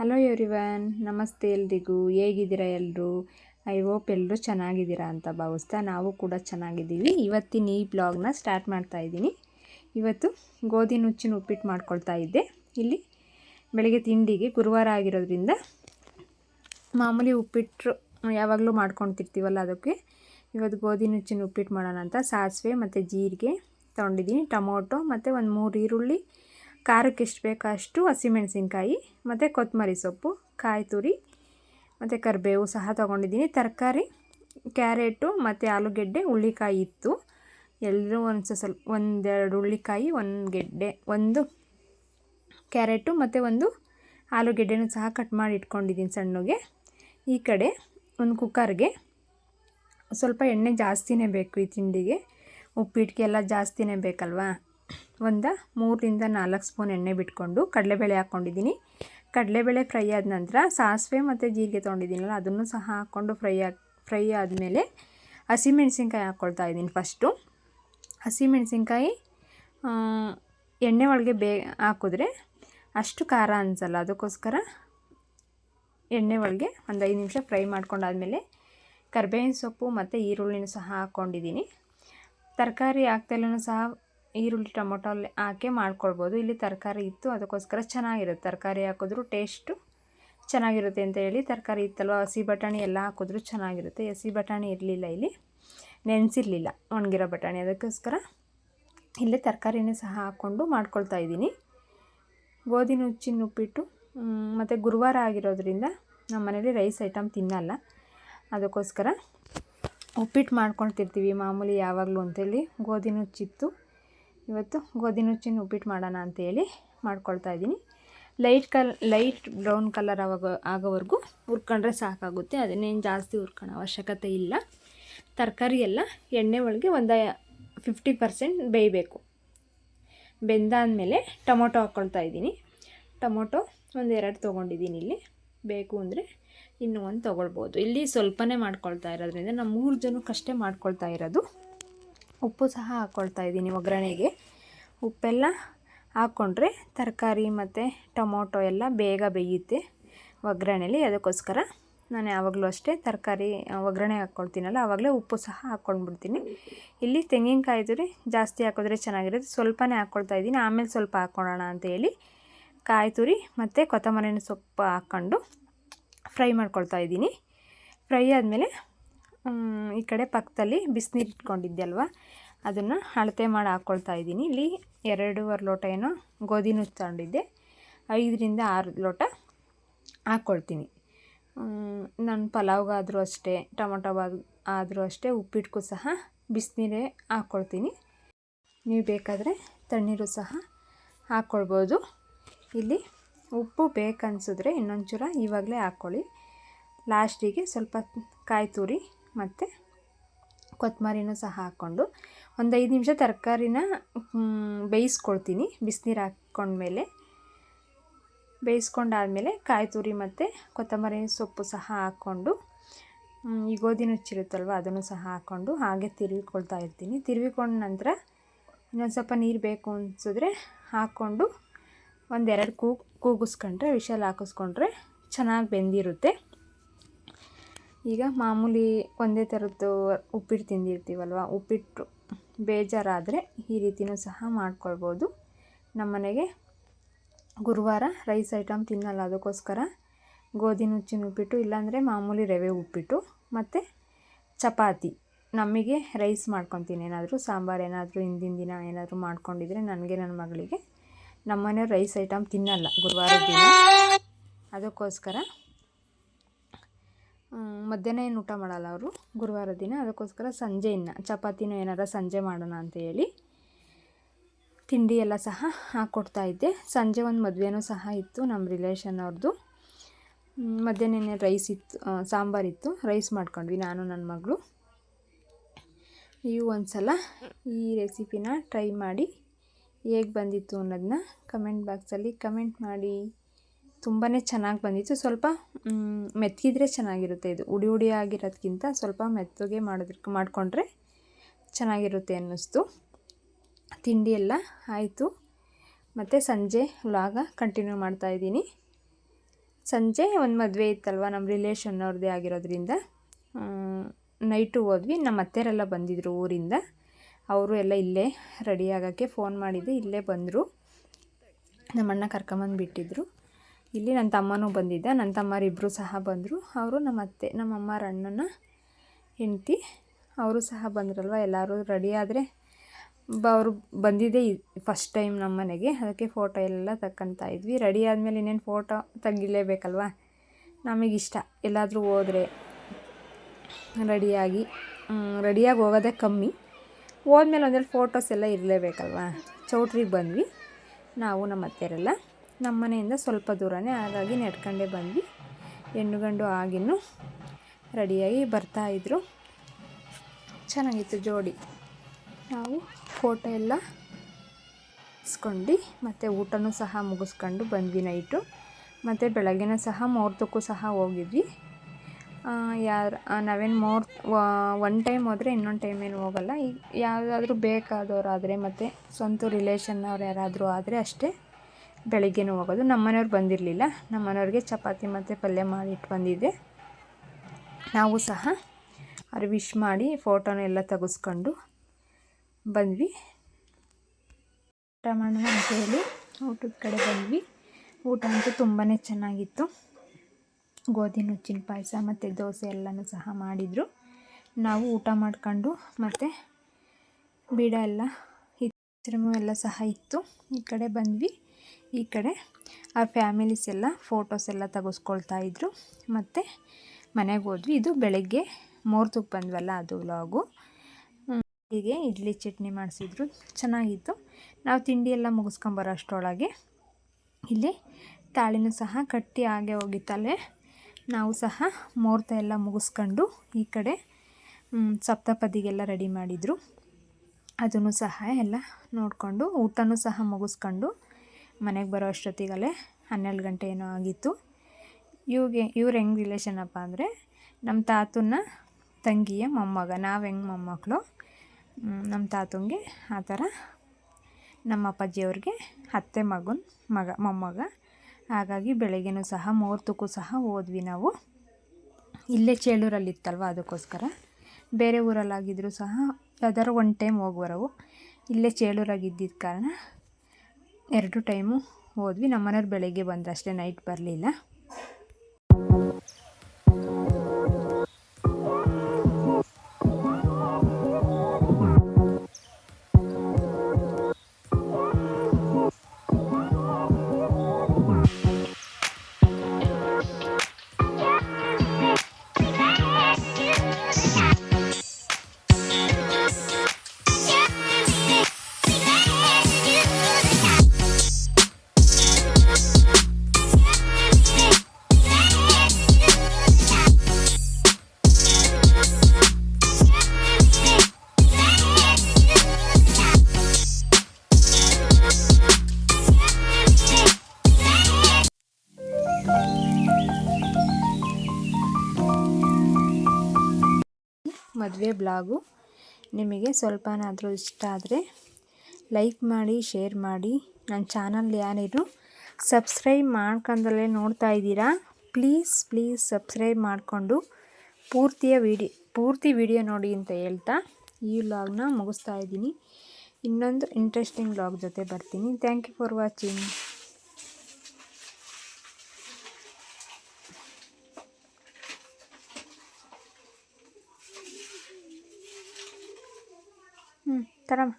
Hello everyone ನಮಸ್ತೆ ಎಲ್ರಿಗೂ. ಹೇಗಿದ್ದೀರಾ ಎಲ್ಲರೂ ಐ ಹೋಪ್ ಎಲ್ಲರೂ ಚೆನ್ನಾಗಿದ್ದೀರಾ ಅಂತ ಭಾವಿಸ್ತಾ ನಾವು ಕೂಡ ಚೆನ್ನಾಗಿದ್ದೀವಿ. ಇವತ್ತಿನ ಈ ಬ್ಲಾಗ್ನ ಸ್ಟಾರ್ಟ್ ಮಾಡ್ತಾ ಇದ್ದೀನಿ. ಇವತ್ತು ಗೋಧಿ ನುಚ್ಚಿನ ಉಪ್ಪಿಟ್ಟು ಮಾಡ್ಕೊಳ್ತಾ ಇದ್ದೆ. ಇಲ್ಲಿ ಬೆಳಗ್ಗೆ ತಿಂಡಿಗೆ ಗುರುವಾರ ಆಗಿರೋದ್ರಿಂದ ಮಾಮೂಲಿ ಉಪ್ಪಿಟ್ಟು ಯಾವಾಗಲೂ ಮಾಡ್ಕೊತಿರ್ತೀವಲ್ಲ ಅದಕ್ಕೆ ಇವತ್ತು ಗೋಧಿ ನುಚ್ಚಿನ ಉಪ್ಪಿಟ್ಟು ಮಾಡೋಣ ಅಂತ ಸಾಸಿವೆ ಮತ್ತು ಜೀರಿಗೆ ತೊಗೊಂಡಿದ್ದೀನಿ, ಟೊಮೊಟೊ ಮತ್ತು ಒಂದು ಮೂರು ಈರುಳ್ಳಿ ಖಾರಕ್ಕೆ ಎಷ್ಟು ಬೇಕೋ ಅಷ್ಟು ಹಸಿಮೆಣಸಿನ್ಕಾಯಿ, ಮತ್ತು ಕೊತ್ತಂಬರಿ ಸೊಪ್ಪು, ಕಾಯಿ ತುರಿ, ಮತ್ತು ಕರಿಬೇವು ಸಹ ತೊಗೊಂಡಿದ್ದೀನಿ. ತರಕಾರಿ, ಕ್ಯಾರೆಟು, ಮತ್ತು ಆಲೂಗೆಡ್ಡೆ ಹುಳ್ಳಿಕಾಯಿ ಇತ್ತು. ಎಲ್ಲರೂ ಒಂದು ಸ್ವಲ್ಪ ಒಂದೆರಡು ಹುಳ್ಳಿಕಾಯಿ ಒಂದು ಗೆಡ್ಡೆ, ಒಂದು ಕ್ಯಾರೆಟು, ಮತ್ತು ಒಂದು ಆಲೂಗೆಡ್ಡೆನೂ ಸಹ ಕಟ್ ಮಾಡಿ ಇಟ್ಕೊಂಡಿದ್ದೀನಿ ಸಣ್ಣಗೆ. ಈ ಕಡೆ ಒಂದು ಕುಕ್ಕರ್ಗೆ ಸ್ವಲ್ಪ ಎಣ್ಣೆ ಜಾಸ್ತಿನೇ ಬೇಕು ಈ ತಿಂಡಿಗೆ. ಉಪ್ಪಿಟ್ಟಿಗೆ ಎಲ್ಲ ಜಾಸ್ತಿನೇ ಬೇಕಲ್ವಾ? ಒಂದು ಮೂರರಿಂದ ನಾಲ್ಕು ಸ್ಪೂನ್ ಎಣ್ಣೆ ಬಿಟ್ಕೊಂಡು ಕಡಲೆಬೇಳೆ ಹಾಕ್ಕೊಂಡಿದ್ದೀನಿ ಕಡಲೆಬೇಳೆ ಫ್ರೈ ಆದ ನಂತರ ಸಾಸಿವೆ ಮತ್ತು ಜೀರಿಗೆ ತೊಗೊಂಡಿದ್ದೀನಲ್ಲ, ಅದನ್ನು ಸಹ ಹಾಕ್ಕೊಂಡು ಫ್ರೈ ಆಗಿ, ಫ್ರೈ ಆದಮೇಲೆ ಹಸಿಮೆಣಸಿನ್ಕಾಯಿ ಹಾಕ್ಕೊಳ್ತಾ ಇದ್ದೀನಿ ಫಸ್ಟು ಹಸಿಮೆಣ್ಸಿನ್ಕಾಯಿ ಎಣ್ಣೆ ಒಳಗೆ ಬೇ, ಹಾಕಿದ್ರೆ ಅಷ್ಟು ಖಾರ ಅನಿಸಲ್ಲ. ಅದಕ್ಕೋಸ್ಕರ ಎಣ್ಣೆ ಒಳಗೆ ಒಂದು ಐದು ನಿಮಿಷ ಫ್ರೈ ಮಾಡ್ಕೊಂಡಾದಮೇಲೆ ಕರ್ಬೇವಿನ ಸೊಪ್ಪು ಮತ್ತು ಈರುಳ್ಳಿನೂ ಸಹ ಹಾಕ್ಕೊಂಡಿದ್ದೀನಿ ತರಕಾರಿ ಹಾಕ್ದಲ್ಲೂ ಸಹ ಈರುಳ್ಳಿ ಟೊಮೊಟೊ ಅಲ್ಲಿ ಹಾಕಿ ಮಾಡ್ಕೊಳ್ಬೋದು. ಇಲ್ಲಿ ತರಕಾರಿ ಇತ್ತು, ಅದಕ್ಕೋಸ್ಕರ ಚೆನ್ನಾಗಿರುತ್ತೆ. ತರಕಾರಿ ಹಾಕಿದ್ರು ಟೇಸ್ಟು ಚೆನ್ನಾಗಿರುತ್ತೆ ಅಂತ ಹೇಳಿ ತರಕಾರಿ ಇತ್ತಲ್ವ, ಹಸಿ ಬಟಾಣಿ ಎಲ್ಲ ಹಾಕಿದ್ರು ಚೆನ್ನಾಗಿರುತ್ತೆ. ಹಸಿ ಬಟಾಣಿ ಇರಲಿಲ್ಲ ಇಲ್ಲಿ, ನೆನೆಸಿರಲಿಲ್ಲ ಒಣಗಿರೋ ಬಟಾಣಿ. ಅದಕ್ಕೋಸ್ಕರ ಇಲ್ಲಿ ತರಕಾರಿನೇ ಸಹ ಹಾಕ್ಕೊಂಡು ಮಾಡ್ಕೊಳ್ತಾ ಇದ್ದೀನಿ. ಗೋಧಿ ನುಚ್ಚಿನ ಉಪ್ಪಿಟ್ಟು ಮತ್ತು ಗುರುವಾರ ಆಗಿರೋದ್ರಿಂದ ನಮ್ಮ ಮನೇಲಿ ರೈಸ್ ಐಟಮ್ ತಿನ್ನಲ್ಲ. ಅದಕ್ಕೋಸ್ಕರ ಉಪ್ಪಿಟ್ಟು ಮಾಡ್ಕೊಳ್ತಿರ್ತೀವಿ ಮಾಮೂಲಿ ಯಾವಾಗಲೂ ಅಂತೇಳಿ. ಗೋಧಿ ನುಚ್ಚಿತ್ತು ಇವತ್ತು ಗೋಧಿ ನುಚ್ಚಿನ ಉಪ್ಪಿಟ್ಟು ಮಾಡೋಣ ಅಂತೇಳಿ ಮಾಡ್ಕೊಳ್ತಾ ಇದ್ದೀನಿ. ಲೈಟ್ ಕಲ್ ಲೈಟ್ ಬ್ರೌನ್ ಕಲರ್ ಆವಾಗ, ಆಗೋವರೆಗೂ ಹುರ್ಕೊಂಡ್ರೆ ಸಾಕಾಗುತ್ತೆ. ಅದನ್ನೇನು ಜಾಸ್ತಿ ಹುರ್ಕೊಳ್ಳೋ ಅವಶ್ಯಕತೆ ಇಲ್ಲ. ತರಕಾರಿ ಎಲ್ಲ ಎಣ್ಣೆ ಒಳಗೆ ಒಂದು ಫಿಫ್ಟಿ ಪರ್ಸೆಂಟ್ ಬೇಯಬೇಕು. ಬೆಂದಾದಮೇಲೆ ಟೊಮೊಟೊ ಹಾಕ್ಕೊಳ್ತಾ ಇದ್ದೀನಿ. ಟೊಮೊಟೊ ಒಂದು ಎರಡು ತೊಗೊಂಡಿದ್ದೀನಿ ಇಲ್ಲಿ. ಬೇಕು ಅಂದರೆ ಇನ್ನೂ ಒಂದು ತೊಗೊಳ್ಬೋದು. ಇಲ್ಲಿ ಸ್ವಲ್ಪನೇ ಮಾಡ್ಕೊಳ್ತಾ ಇರೋದ್ರಿಂದ ನಮ್ಮ ಮೂರು ಜನಕ್ಕಷ್ಟೇ ಮಾಡ್ಕೊಳ್ತಾ ಇರೋದು. ಉಪ್ಪು ಸಹ ಹಾಕ್ಕೊಳ್ತಾ ಇದ್ದೀನಿ ಒಗ್ಗರಣೆಗೆ. ಉಪ್ಪೆಲ್ಲ ಹಾಕ್ಕೊಂಡ್ರೆ ತರಕಾರಿ ಮತ್ತು ಟೊಮೊಟೊ ಎಲ್ಲ ಬೇಗ ಬೇಯುತ್ತೆ ಒಗ್ಗರಣೆಲಿ. ಅದಕ್ಕೋಸ್ಕರ ನಾನು ಯಾವಾಗಲೂ ಅಷ್ಟೇ ತರಕಾರಿ ಒಗ್ಗರಣೆ ಹಾಕ್ಕೊಳ್ತೀನಲ್ಲ ಆವಾಗಲೇ ಉಪ್ಪು ಸಹ ಹಾಕ್ಕೊಂಡ್ಬಿಡ್ತೀನಿ ಇಲ್ಲಿ ತೆಂಗಿನಕಾಯಿ ತುರಿ ಜಾಸ್ತಿ ಹಾಕಿದ್ರೆ ಚೆನ್ನಾಗಿರುತ್ತೆ. ಸ್ವಲ್ಪನೇ ಹಾಕ್ಕೊಳ್ತಾ ಇದ್ದೀನಿ. ಆಮೇಲೆ ಸ್ವಲ್ಪ ಹಾಕ್ಕೊಳ್ಳೋಣ ಅಂತ ಹೇಳಿ ಕಾಯಿ ತುರಿ ಮತ್ತು ಕೊತ್ತಂಬರಿನ ಸೊಪ್ಪು ಹಾಕ್ಕೊಂಡು ಫ್ರೈ ಮಾಡ್ಕೊಳ್ತಾ ಇದ್ದೀನಿ. ಫ್ರೈ ಆದಮೇಲೆ ಈ ಕಡೆ ಪಕ್ಕದಲ್ಲಿ ಬಿಸಿನೀರು ಇಟ್ಕೊಂಡಿದ್ದೆ ಅಲ್ವಾ? ಅದನ್ನು ಅಳತೆ ಮಾಡಿ ಹಾಕ್ಕೊಳ್ತಾ ಇದ್ದೀನಿ. ಇಲ್ಲಿ ಎರಡೂವರೆ ಲೋಟ ಏನೋ ಗೋಧಿ ನುಚ್ಚು ತಗೊಂಡಿದ್ದೆ. ಐದರಿಂದ ಆರು ಲೋಟ ಹಾಕ್ಕೊಳ್ತೀನಿ ನಾನು ಪಲಾವ್ಗಾದರೂ ಅಷ್ಟೇ, ಟೊಮೊಟೊ ಬಾದ್ ಆದರೂ ಅಷ್ಟೇ ಉಪ್ಪಿಟ್ಟಿಗೂ ಸಹ ಬಿಸಿನೀರೇ ಹಾಕ್ಕೊಳ್ತೀನಿ ನೀವು ಬೇಕಾದರೆ ತಣ್ಣೀರು ಸಹ ಹಾಕ್ಕೊಳ್ಬೋದು ಇಲ್ಲಿ ಉಪ್ಪು ಬೇಕನ್ಸಿದ್ರೆ ಇನ್ನೊಂಚೂರ ಇವಾಗಲೇ ಹಾಕ್ಕೊಳ್ಳಿ ಲಾಸ್ಟಿಗೆ ಸ್ವಲ್ಪ ಕಾಯಿ ತುರಿ ಮತ್ತು ಕೊತ್ತಂಬರಿನೂ ಸಹ ಹಾಕ್ಕೊಂಡು ಒಂದು ಐದು ನಿಮಿಷ ತರಕಾರಿನ ಬೇಯಿಸ್ಕೊಳ್ತೀನಿ. ಬಿಸಿನೀರು ಹಾಕ್ಕೊಂಡ್ಮೇಲೆ, ಬೇಯಿಸ್ಕೊಂಡಾದಮೇಲೆ ಕಾಯಿ ತುರಿ ಮತ್ತು ಕೊತ್ತಂಬರಿ ಸೊಪ್ಪು ಸಹ ಹಾಕ್ಕೊಂಡು ಈ ಗೋಧಿ ನುಚ್ಚಿರುತ್ತಲ್ವ ಅದನ್ನು ಸಹ ಹಾಕ್ಕೊಂಡು ಹಾಗೆ ತಿರುವಿಕೊಳ್ತಾ ಇರ್ತೀನಿ. ತಿರುವಿಕೊಂಡ ನಂತರ ಇನ್ನೊಂದು ಸ್ವಲ್ಪ ನೀರು ಬೇಕು ಅನಿಸಿದ್ರೆ ಹಾಕ್ಕೊಂಡು ಒಂದೆರಡು ಕೂಗು, ಕೂಗಿಸ್ಕೊಂಡ್ರೆ, ವಿಷಲ್ ಹಾಕಿಸ್ಕೊಂಡ್ರೆ ಚೆನ್ನಾಗಿ ಬೆಂದಿರುತ್ತೆ. ಈಗ ಮಾಮೂಲಿ ಒಂದೇ ಥರದ್ದು ಉಪ್ಪಿಟ್ಟು ತಿಂದಿರ್ತೀವಲ್ವ? ಉಪ್ಪಿಟ್ಟು ಬೇಜಾರಾದರೆ ಈ ರೀತಿಯೂ ಸಹ ಮಾಡ್ಕೊಳ್ಬೋದು. ನಮ್ಮನೆಗೆ ಗುರುವಾರ ರೈಸ್ ಐಟಮ್ ತಿನ್ನಲ್ಲ, ಅದಕ್ಕೋಸ್ಕರ ಗೋಧಿ ನುಚ್ಚಿನ ಉಪ್ಪಿಟ್ಟು, ಇಲ್ಲಾಂದರೆ ಮಾಮೂಲಿ ರವೆ ಉಪ್ಪಿಟ್ಟು ಮತ್ತು ಚಪಾತಿ. ನಮಗೆ ರೈಸ್ ಮಾಡ್ಕೊತೀನಿ. ಏನಾದರೂ ಸಾಂಬಾರು ಏನಾದರೂ ಹಿಂದಿನ ದಿನ ಏನಾದರೂ ಮಾಡ್ಕೊಂಡಿದ್ರೆ ನನಗೆ ನನ್ನ ಮಗಳಿಗೆ. ನಮ್ಮನೆ ರೈಸ್ ಐಟಮ್ ತಿನ್ನಲ್ಲ ಗುರುವಾರ ದಿನ. ಅದಕ್ಕೋಸ್ಕರ ಮಧ್ಯಾಹ್ನ ಏನು ಊಟ ಮಾಡಲ್ಲ ಅವರು? ಗುರುವಾರ ದಿನ. ಅದಕ್ಕೋಸ್ಕರ ಸಂಜೆ ಚಪಾತಿನೂ ಏನಾರ ಸಂಜೆ ಮಾಡೋಣ ಅಂತ ಹೇಳಿ ತಿಂಡಿ ಎಲ್ಲ ಸಹ ಹಾಕ್ಕೊಡ್ತಾ ಇದ್ದೆ. ಸಂಜೆ ಒಂದು ಮದುವೆನೂ ಸಹ ಇತ್ತು ನಮ್ಮ ರಿಲೇಷನ್ ಅವ್ರದ್ದು ಮಧ್ಯಾಹ್ನ ರೈಸ್ ಇತ್ತು ಸಾಂಬಾರಿತ್ತು ರೈಸ್ ಮಾಡ್ಕೊಂಡ್ವಿ ನಾನು ನನ್ನ ಮಗಳು. ನೀವು ಒಂದು ಸಲ ಈ ರೆಸಿಪಿನ ಟ್ರೈ ಮಾಡಿ ಹೇಗೆ ಬಂದಿತ್ತು ಅನ್ನೋದನ್ನ ಕಮೆಂಟ್ ಬಾಕ್ಸಲ್ಲಿ ಕಮೆಂಟ್ ಮಾಡಿ. ತುಂಬಾ ಚೆನ್ನಾಗಿ ಬಂದಿತ್ತು. ಸ್ವಲ್ಪ ಮೆತ್ತಗಿದ್ರೆ ಚೆನ್ನಾಗಿರುತ್ತೆ ಇದು. ಉಡಿ ಉಡಿ ಆಗಿರೋದ್ಕಿಂತ ಸ್ವಲ್ಪ ಮೆತ್ತಗೆ ಮಾಡೋದಕ್ಕೆ ಮಾಡಿಕೊಂಡ್ರೆ ಚೆನ್ನಾಗಿರುತ್ತೆ ಅನ್ನಿಸ್ತು. ತಿಂಡಿ ಎಲ್ಲ ಆಯಿತು. ಮತ್ತು ಸಂಜೆ ವ್ಲಾಗ ಕಂಟಿನ್ಯೂ ಮಾಡ್ತಾಯಿದ್ದೀನಿ ಸಂಜೆ ಒಂದು ಮದುವೆ ಇತ್ತಲ್ವ ನಮ್ಮ ರಿಲೇಷನ್ ಅವ್ರದ್ದೇ ಆಗಿರೋದ್ರಿಂದ. ನೈಟು ಹೋದ್ವಿ. ನಮ್ಮ ಅತ್ತೆಯರೆಲ್ಲ ಬಂದಿದ್ದರು ಊರಿಂದ. ಅವರು ಎಲ್ಲ ಇಲ್ಲೇ ರೆಡಿ ಆಗೋಕ್ಕೆ ಫೋನ್ ಮಾಡಿದ್ದು, ಇಲ್ಲೇ ಬಂದರು. ನಮ್ಮಣ್ಣ ಕರ್ಕೊಂಬಂದು ಬಿಟ್ಟಿದ್ರು ಇಲ್ಲಿ ನನ್ನ ತಮ್ಮನೂ ಬಂದಿದ್ದ. ನನ್ನ ತಮ್ಮರಿಬ್ಬರು ಸಹ ಬಂದರು. ಅವರು ನಮ್ಮ ಅತ್ತೆ, ನಮ್ಮ ಅಮ್ಮರ ಅಣ್ಣನ ಹೆಂಡ್ತಿ, ಅವರು ಸಹ ಬಂದರಲ್ವ? ಎಲ್ಲರೂ ರೆಡಿ ಆದರೆ ಅವರು ಬಂದಿದ್ದೇ ಫಸ್ಟ್ ಟೈಮ್ ನಮ್ಮ ಮನೆಗೆ. ಅದಕ್ಕೆ ಫೋಟೋ ಎಲ್ಲ ತಕ್ಕಂತ ಇದ್ವಿ. ರೆಡಿ ಆದಮೇಲೆ ಇನ್ನೇನು ಫೋಟೋ ತೆಗಿಲೇಬೇಕಲ್ವ? ನಮಗಿಷ್ಟ. ಎಲ್ಲಾದರೂ ಹೋದರೆ ರೆಡಿಯಾಗಿ ರೆಡಿಯಾಗಿ ಹೋಗೋದೇ ಕಮ್ಮಿ. ಹೋದ್ಮೇಲೆ ಒಂದೆರಡು ಫೋಟೋಸ್ ಎಲ್ಲ ಇರಲೇಬೇಕಲ್ವ? ಚೌಟ್ರಿಗೆ ಬಂದ್ವಿ. ನಾವು ನಮ್ಮ ಅತ್ತೆಯರೆಲ್ಲ. ನಮ್ಮ ಮನೆಯಿಂದ ಸ್ವಲ್ಪ ದೂರನೇ, ಹಾಗಾಗಿ ನಡ್ಕೊಂಡೇ ಬಂದ್ವಿ. ಹೆಣ್ಣು ಗಂಡು ಆಗಿನ್ನೂ ರೆಡಿಯಾಗಿ ಬರ್ತಾಯಿದ್ರು ಚೆನ್ನಾಗಿತ್ತು ಜೋಡಿ. ನಾವು ಫೋಟೋ ಎಲ್ಲ ಇಸ್ಕೊಂಡು ಮತ್ತು ಊಟನೂ ಸಹ ಮುಗಿಸ್ಕೊಂಡು ಬಂದ್ವಿ ನೈಟು. ಮತ್ತು ಬೆಳಗ್ಗೆನೂ ಸಹ ಮುಹೂರ್ತಕ್ಕೂ ಸಹ ಹೋಗಿದ್ವಿ. ಯಾರು ನಾವೇನು ಮುಹೂರ್ತ ಒನ್ ಟೈಮ್ ಹೋದರೆ ಇನ್ನೊಂದು ಟೈಮ್ ಏನು ಹೋಗಲ್ಲ. ಈಗ ಯಾವುದಾದ್ರೂ ಬೇಕಾದವರಾದರೆ ಮತ್ತು ಸ್ವಂತ ರಿಲೇಷನ್ನವ್ರು ಯಾರಾದರೂ ಆದರೆ ಅಷ್ಟೇ. ಬೆಳಗ್ಗೆನೂ ಹೋಗೋದು. ನಮ್ಮ ಮನೆಯವ್ರು ಬಂದಿರಲಿಲ್ಲ. ನಮ್ಮ ಮನೆಯವ್ರಿಗೆ ಚಪಾತಿ ಮತ್ತು ಪಲ್ಯ ಮಾಡಿಟ್ಟು ಬಂದಿದ್ದೆ. ನಾವು ಸಹ ಅವ್ರು ವಿಶ್ ಮಾಡಿ ಫೋಟೋನ ಎಲ್ಲ ತೆಗೆಸ್ಕೊಂಡು ಬಂದ್ವಿ. ಊಟ ಮಾಡೋಣ ಅಂತೇಳಿ ಊಟದ ಕಡೆ ಬಂದ್ವಿ. ಊಟ ಅಂತೂ ತುಂಬಾ ಚೆನ್ನಾಗಿತ್ತು. ಗೋಧಿ, ನುಚ್ಚಿನ ಪಾಯಸ ಮತ್ತು ದೋಸೆ ಎಲ್ಲನೂ ಸಹ ಮಾಡಿದರು. ನಾವು ಊಟ ಮಾಡ್ಕೊಂಡು ಮತ್ತು ಬೀಡ ಎಲ್ಲ ಇತ್ತು ಎಲ್ಲ ಸಹ ಇತ್ತು. ಈ ಕಡೆ ಬಂದ್ವಿ. ಈ ಕಡೆ ಆ ಫ್ಯಾಮಿಲೀಸ್ ಎಲ್ಲ ಫೋಟೋಸ್ ಎಲ್ಲ ತೆಗೆಸ್ಕೊಳ್ತಾ ಇದ್ರು. ಮತ್ತು ಮನೆಗೆ ಹೋದ್ವಿ. ಇದು ಬೆಳಗ್ಗೆ ಮುಹೂರ್ತಕ್ಕೆ ಬಂದ್ವಲ್ಲ ಅದು ವ್ಲಾಗು ಹೀಗೆ ಇಡ್ಲಿ ಚಟ್ನಿ ಮಾಡಿಸಿದ್ರು. ಚೆನ್ನಾಗಿತ್ತು. ನಾವು ತಿಂಡಿ ಎಲ್ಲ ಮುಗಿಸ್ಕೊಂಬರೋ ಅಷ್ಟರೊಳಗೆ ಇಲ್ಲಿ ತಾಳಿನೂ ಸಹ ಕಟ್ಟಿ ಹಾಗೆ ಹೋಗಿತ್ತಲ್ಲೇ. ನಾವು ಸಹ ಮುಹೂರ್ತ ಎಲ್ಲ ಮುಗಿಸ್ಕೊಂಡು ಈ ಕಡೆ ಸಪ್ತಪದಿಗೆಲ್ಲ ರೆಡಿ ಮಾಡಿದರು. ಅದನ್ನು ಸಹ ಎಲ್ಲ ನೋಡಿಕೊಂಡು ಊಟನೂ ಸಹ ಮುಗಿಸ್ಕೊಂಡು ಮನೆಗೆ ಬರೋ ಅಷ್ಟೊತ್ತಿಗಲ್ಲೇ ಹನ್ನೆರಡು ಗಂಟೆ ಏನೋ ಆಗಿತ್ತು. ಇವ್ಗೆ, ಇವ್ರು ಹೆಂಗೆ ರಿಲೇಷನಪ್ಪ ಅಂದರೆ ನಮ್ಮ ತಾತನ ತಂಗಿಯ ಮೊಮ್ಮಗ, ನಾವು ಹೆಂಗೆ ಮೊಮ್ಮಕ್ಕಳು ನಮ್ಮ ತಾತಂಗೆ ಆ ಥರ ನಮ್ಮ ಅಪ್ಪಾಜಿಯವ್ರಿಗೆ ಅತ್ತೆ ಮಗನ ಮಗ, ಮೊಮ್ಮಗ. ಹಾಗಾಗಿ ಬೆಳಗ್ಗೆನೂ ಸಹ ಮುಹೂರ್ತಕ್ಕೂ ಸಹ ಹೋದ್ವಿ ನಾವು. ಇಲ್ಲೇ ಚೇಳೂರಲ್ಲಿತ್ತಲ್ವ ಅದಕ್ಕೋಸ್ಕರ. ಬೇರೆ ಊರಲ್ಲಾಗಿದ್ದರೂ ಸಹ ಯಾವ್ದಾರು ಒನ್ ಟೈಮ್ ಹೋಗುವರವು ಇಲ್ಲೇ ಚೇಳೂರಾಗಿದ್ದಿದ್ದ ಕಾರಣ ಎರಡು ಟೈಮು ಹೋದ್ವಿ. ನಮ್ಮ ಮನೆಯವ್ರು ಬೆಳಗ್ಗೆ ಬಂದಷ್ಟೇ ನೈಟ್ ಬರಲಿಲ್ಲ. ಮದುವೆ ಬ್ಲಾಗು. ನಿಮಗೆ ಸ್ವಲ್ಪನಾದರೂ ಇಷ್ಟ ಆದರೆ ಲೈಕ್ ಮಾಡಿ, ಶೇರ್ ಮಾಡಿ. ನನ್ನ ಚಾನಲ್ ಯಾರಿದ್ರು ಸಬ್ಸ್ಕ್ರೈಬ್ ಮಾಡ್ಕೊಂಡಲ್ಲೇ ನೋಡ್ತಾ ಇದ್ದೀರಾ? ಪ್ಲೀಸ್ ಪ್ಲೀಸ್ ಸಬ್ಸ್ಕ್ರೈಬ್ ಮಾಡಿಕೊಂಡು ಪೂರ್ತಿಯ ವಿಡಿಯೋ ಪೂರ್ತಿ ವಿಡಿಯೋ ನೋಡಿ ಅಂತ ಹೇಳ್ತಾ ಈ ವ್ಲಾಗ್ನ ಮುಗಿಸ್ತಾ ಇದ್ದೀನಿ. ಇನ್ನೊಂದು ಇಂಟ್ರೆಸ್ಟಿಂಗ್ ವ್ಲಾಗ್ ಜೊತೆ ಬರ್ತೀನಿ. Thank you for watching. ತರಮ್ಮ